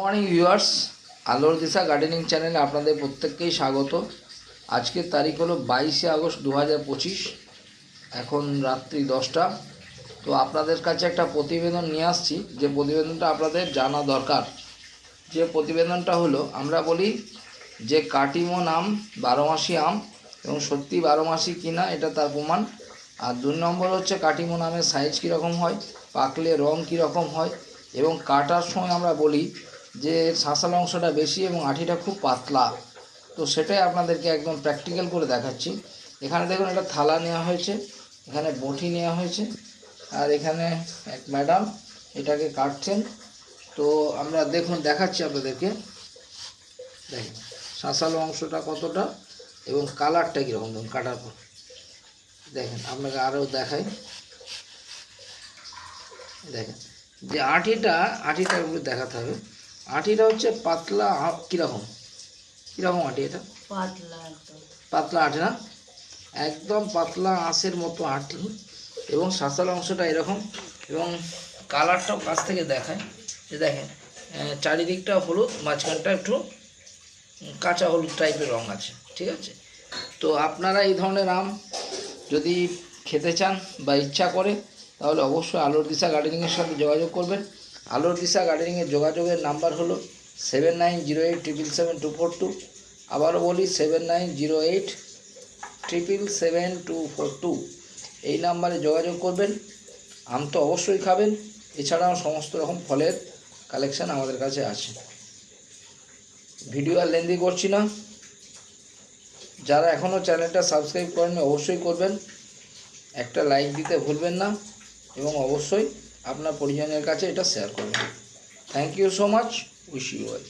Morning viewers, আলোর দিশা gardening চ্যানেলে আপনাদের প্রত্যেককেই স্বাগত। আজকের তারিখ হলো বাইশে আগস্ট দু হাজার পঁচিশ, এখন রাত্রি দশটা। তো আপনাদের কাছে একটা প্রতিবেদন নিয়ে আসছি, যে প্রতিবেদনটা আপনাদের জানা দরকার। যে প্রতিবেদনটা হলো, আমরা বলি যে কাটিমন আম বারোমাসি আম, এবং সত্যি বারোমাসি কিনা এটা তার প্রমাণ। আর দুই নম্বর হচ্ছে কাটিমন আমের সাইজ কীরকম হয়, পাকলে রং কীরকম হয়, এবং কাটার সময় আমরা বলি যে শাঁসাল অংশটা বেশি এবং আঠিটা খুব পাতলা, তো সেটাই আপনাদেরকে একদম প্র্যাকটিক্যাল করে দেখাচ্ছি। এখানে দেখুন একটা থালা নেওয়া হয়েছে, এখানে বটি নেওয়া হয়েছে, আর এখানে এক ম্যাডাম এটাকে কাটছেন। তো আমরা দেখুন, দেখাচ্ছি আপনাদেরকে। দেখেন শাঁসালো অংশটা কতটা এবং কালারটা কীরকম, দেখুন, কাটার পর। দেখেন, আপনাকে আরও দেখাই। দেখেন, যে আটিটা আটিটা একটু দেখাতে হবে। আটিটা হচ্ছে পাতলা কীরকম? কীরকম আটি এটা? পাতলা একদম পাতলা আটি না? একদম পাতলা আঁশের মতো আটি এবং শাঁসাল অংশটা এরকম এবং কালারটাও কাছ থেকে দেখায়। যে দেখেন চারিদিকটা হলুদ মাঝখানটা একটু কাঁচা হলুদ টাইপের রঙ আছে ঠিক আছে? তো আপনারা এই ধরনের আম যদি খেতে চান বা ইচ্ছা করে তাহলে অবশ্যই আলোর দিশা গার্ডেনিংয়ের সাথে যোগাযোগ করবেন। আলোর দিশা গার্ডেনিংয়ের যোগাযোগের নাম্বার হলো seven nine zero eight triple seven two four two. আবারও বলি, seven nine zero eight triple seven two four two. এই নাম্বারে যোগাযোগ করবেন, আম তো অবশ্যই খাবেন। এছাড়াও সমস্ত রকম ফলের কালেকশান আমাদের কাছে আছে। ভিডিও আর লেন্দি করছি না। যারা এখনও চ্যানেলটা সাবস্ক্রাইব করেননি, অবশ্যই করবেন। একটা লাইক দিতে ভুলবেন না এবং অবশ্যই আপনার পরিজনের কাছে এটা শেয়ার করবেন thank you so much wish you well